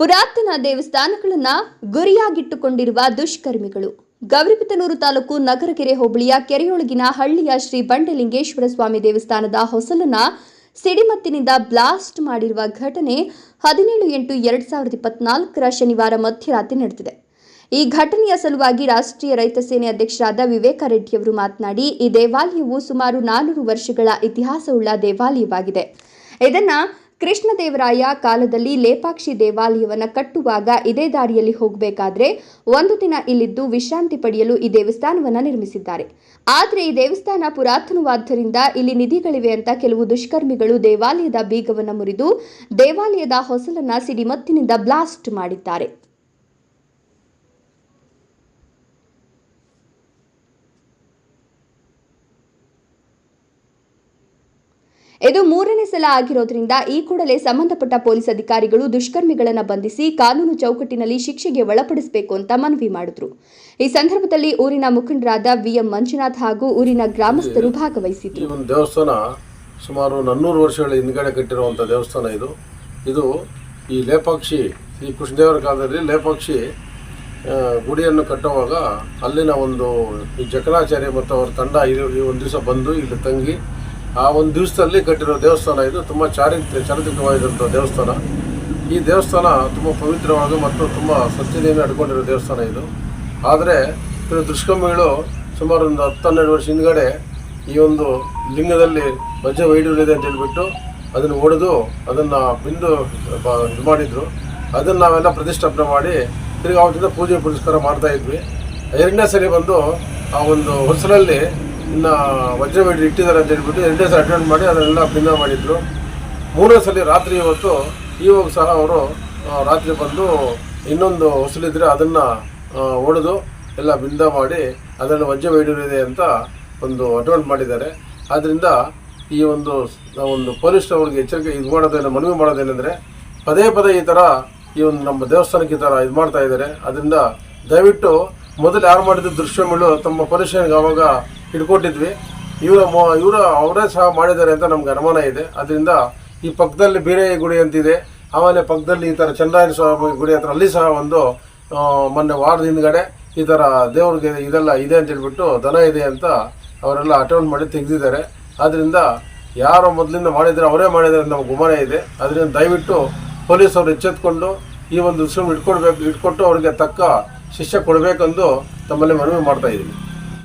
ಪುರಾತನ ದೇವಸ್ಥಾನಗಳನ್ನ ಗುರಿಯಾಗಿಟ್ಟುಕೊಂಡಿರುವ ದುಷ್ಕರ್ಮಿಗಳು. ಗೌರಿಬಿದನೂರು ತಾಲೂಕು ನಗರಕೆರೆ ಹೋಬಳಿಯ ಕೆರೆಯೊಳಗಿನ ಹಳ್ಳಿಯ ಶ್ರೀ ಬಂಡಲಿಂಗೇಶ್ವರ ಸ್ವಾಮಿ ದೇವಸ್ಥಾನದ ಹೊಸಲನ್ನ ಸಿಡಿಮತ್ತಿನಿಂದ ಬ್ಲಾಸ್ಟ್ ಮಾಡಿರುವ ಘಟನೆ ಹದಿನೇಳು ಎಂಟು ಎರಡು ಸಾವಿರದ ಇಪ್ಪತ್ನಾಲ್ಕರ ಶನಿವಾರ ಮಧ್ಯರಾತ್ರಿ ನಡೆದಿದೆ. ಈ ಘಟನೆಯ ಸಲುವಾಗಿ ರಾಷ್ಟ್ರೀಯ ರೈತ ಸೇನೆ ಅಧ್ಯಕ್ಷರಾದ ವಿವೇಕ ರೆಡ್ಡಿಯವರು ಮಾತನಾಡಿ, ಈ ದೇವಾಲಯವು ಸುಮಾರು ನಾನೂರು ವರ್ಷಗಳ ಇತಿಹಾಸವುಳ್ಳ ದೇವಾಲಯವಾಗಿದೆ. ಇದನ್ನ ಕೃಷ್ಣದೇವರಾಯ ಕಾಲದಲ್ಲಿ ಲೇಪಾಕ್ಷಿ ದೇವಾಲಯವನ್ನು ಕಟ್ಟುವಾಗ ಇದೇ ದಾರಿಯಲ್ಲಿ ಹೋಗಬೇಕಾದ್ರೆ ಒಂದು ದಿನ ಇಲ್ಲಿದ್ದು ವಿಶ್ರಾಂತಿ ಪಡೆಯಲು ಈ ದೇವಸ್ಥಾನವನ್ನು ನಿರ್ಮಿಸಿದ್ದಾರೆ. ಆದರೆ ಈ ದೇವಸ್ಥಾನ ಪುರಾತನವಾದ್ದರಿಂದ ಇಲ್ಲಿ ನಿಧಿಗಳಿವೆ ಅಂತ ಕೆಲವು ದುಷ್ಕರ್ಮಿಗಳು ದೇವಾಲಯದ ಬೀಗವನ್ನು ಮುರಿದು ದೇವಾಲಯದ ಹೊಸಲನ್ನ ಸಿಡಿಮತ್ತಿನಿಂದ ಬ್ಲಾಸ್ಟ್ ಮಾಡಿದ್ದಾರೆ. ಇದು ಮೂರನೇ ಸಲ ಆಗಿರೋದ್ರಿಂದ ಈ ಕೂಡಲೇ ಸಂಬಂಧಪಟ್ಟ ಪೊಲೀಸ್ ಅಧಿಕಾರಿಗಳು ದುಷ್ಕರ್ಮಿಗಳನ್ನು ಬಂಧಿಸಿ ಕಾನೂನು ಚೌಕಟ್ಟಿನಲ್ಲಿ ಶಿಕ್ಷೆಗೆ ಒಳಪಡಿಸಬೇಕು ಅಂತ ಮನವಿ ಮಾಡಿದ್ರು. ಈ ಸಂದರ್ಭದಲ್ಲಿ ಊರಿನ ಮುಖಂಡರಾದ ವಿಎಂ ಮಂಜುನಾಥ್ ಹಾಗೂ ಊರಿನ ಗ್ರಾಮಸ್ಥರು ಭಾಗವಹಿಸಿದ್ರು. ಒಂದು ದೇವಸ್ಥಾನ ಸುಮಾರು ನನ್ನೂರು ವರ್ಷಗಳ ಹಿಂದ್ಗಡೆ ಕಟ್ಟಿರುವಂಥ ದೇವಸ್ಥಾನ ಇದು. ಇದು ಈ ಲೇಪಾಕ್ಷಿ, ಈ ಕೃಷ್ಣದೇವರ ಕಾಲದಲ್ಲಿ ಲೇಪಾಕ್ಷಿ ಗುಡಿಯನ್ನು ಕಟ್ಟುವಾಗ ಅಲ್ಲಿನ ಒಂದು ಈ ಜಕಣಾಚಾರ್ಯ ಮತ್ತು ಅವರ ತಂಡ ಈ ಒಂದು ದಿವಸ ಬಂದು ಇಲ್ಲಿ ತಂಗಿ ಆ ಒಂದು ದಿವಸದಲ್ಲಿ ಕಟ್ಟಿರೋ ದೇವಸ್ಥಾನ ಇದು. ತುಂಬ ಚಾರಿತ್ರ್ಯ, ಚಾರಿತ್ರಿಕವಾಗಿರುವಂಥ ದೇವಸ್ಥಾನ. ಈ ದೇವಸ್ಥಾನ ತುಂಬ ಪವಿತ್ರವಾದ ಮತ್ತು ತುಂಬ ಸ್ವಚ್ಛತೆಯನ್ನು ನಡ್ಕೊಂಡಿರೋ ದೇವಸ್ಥಾನ ಇದು. ಆದರೆ ಕೆಲವು ದುಷ್ಕರ್ಮಿಗಳು ಸುಮಾರು ಒಂದು ಹತ್ತು ಹನ್ನೆರಡು ವರ್ಷ ಹಿಂದ್ಗಡೆ ಈ ಒಂದು ಲಿಂಗದಲ್ಲಿ ವಜ್ರ ವೈಡೂರ್ಯ ಅಂತ ಹೇಳ್ಬಿಟ್ಟು ಅದನ್ನು ಒಡೆದು ಅದನ್ನು ಬಿಂದು ಇದು ಮಾಡಿದರು. ಅದನ್ನು ನಾವೆಲ್ಲ ಪ್ರತಿಷ್ಠಾಪನೆ ಮಾಡಿ ತಿರ್ಗಿ ಅವತ್ತಿಂದ ಪೂಜೆ ಪುರಸ್ಕಾರ ಮಾಡ್ತಾ ಇದ್ವಿ. ಎರಡನೇ ಸರಿ ಬಂದು ಆ ಒಂದು ಹೊಸಲಲ್ಲಿ ಇನ್ನು ವಜ್ರ ವೈಡ್ಯ ಇಟ್ಟಿದ್ದಾರೆ ಅಂತ ಹೇಳ್ಬಿಟ್ಟು ಎರಡನೇ ಸಲ ಅಟೆಂಡ್ ಮಾಡಿ ಅದನ್ನೆಲ್ಲ ಭಿನ್ನ ಮಾಡಿದ್ರು. ಮೂರನೇ ಸಲ ರಾತ್ರಿ ಇವತ್ತು ಇವಾಗ ಸಹ ಅವರು ರಾತ್ರಿ ಬಂದು ಇನ್ನೊಂದು ಹೊಸಲಿದ್ರೆ ಅದನ್ನು ಒಡೆದು ಎಲ್ಲ ಬಿಂದ ಮಾಡಿ ಅದನ್ನು ವಜ್ರ ವೈಡೂರ್ಯ ಅಂತ ಒಂದು ಅಟೆಂಡ್ ಮಾಡಿದ್ದಾರೆ. ಆದ್ದರಿಂದ ಈ ಒಂದು ಒಂದು ಪೊಲೀಸ್ ಅವ್ರಿಗೆ ಎಚ್ಚರಿಕೆ ಇದು ಮಾಡೋದೇನು, ಮನವಿ ಮಾಡೋದೇನೆಂದರೆ ಪದೇ ಪದೇ ಈ ಥರ ಈ ಒಂದು ನಮ್ಮ ದೇವಸ್ಥಾನಕ್ಕೆ ಈ ಥರ ಇದು ಮಾಡ್ತಾ ಇದ್ದಾರೆ. ಅದರಿಂದ ದಯವಿಟ್ಟು ಮೊದಲು ಯಾರು ಮಾಡಿದ ದೃಶ್ಯಗಳು ತಮ್ಮ ಪರಿಶೀಲನೆಗೆ ಆವಾಗ ಹಿಡ್ಕೊಟ್ಟಿದ್ವಿ. ಇವರ ಇವರ, ಅವರೇ ಸಹ ಮಾಡಿದ್ದಾರೆ ಅಂತ ನಮ್ಗೆ ಅನುಮಾನ ಇದೆ. ಅದರಿಂದ ಈ ಪಕ್ಕದಲ್ಲಿ ಬೇರೆ ಗುಡಿ ಅಂತಿದೆ. ಆಮೇಲೆ ಪಕ್ಕದಲ್ಲಿ ಈ ಥರ ಚಂದ್ರಾಯನ ಸ್ವಾಮಿ ಗುಡಿ ಹತ್ರ ಅಲ್ಲಿ ಸಹ ಒಂದು ಮೊನ್ನೆ ವಾರದ ಹಿಂದ್ಗಡೆ ಈ ಥರ ದೇವ್ರಿಗೆ ಇದೆಲ್ಲ ಇದೆ ಅಂತ ಹೇಳ್ಬಿಟ್ಟು ದನ ಇದೆ ಅಂತ ಅವರೆಲ್ಲ ಅಟೆಂಡ್ ಮಾಡಿ ತೆಗೆದಿದ್ದಾರೆ. ಆದ್ದರಿಂದ ಯಾರು ಮೊದಲಿಂದ ಮಾಡಿದರೆ ಅವರೇ ಮಾಡಿದ್ದಾರೆ ಅಂತ ನಮ್ಗೆ ಗುಮಾನ ಇದೆ. ಅದರಿಂದ ದಯವಿಟ್ಟು ಪೊಲೀಸವರು ಎಚ್ಚೆತ್ಕೊಂಡು ಈ ಒಂದು ವಿಷಯ ಇಟ್ಕೊಡ್ಬೇಕು ಇಟ್ಕೊಟ್ಟು ಅವರಿಗೆ ತಕ್ಕ ಶಿಕ್ಷೆ ಕೊಡಬೇಕೆಂದು ತಮ್ಮಲ್ಲಿ ಮನವಿ ಮಾಡ್ತಾ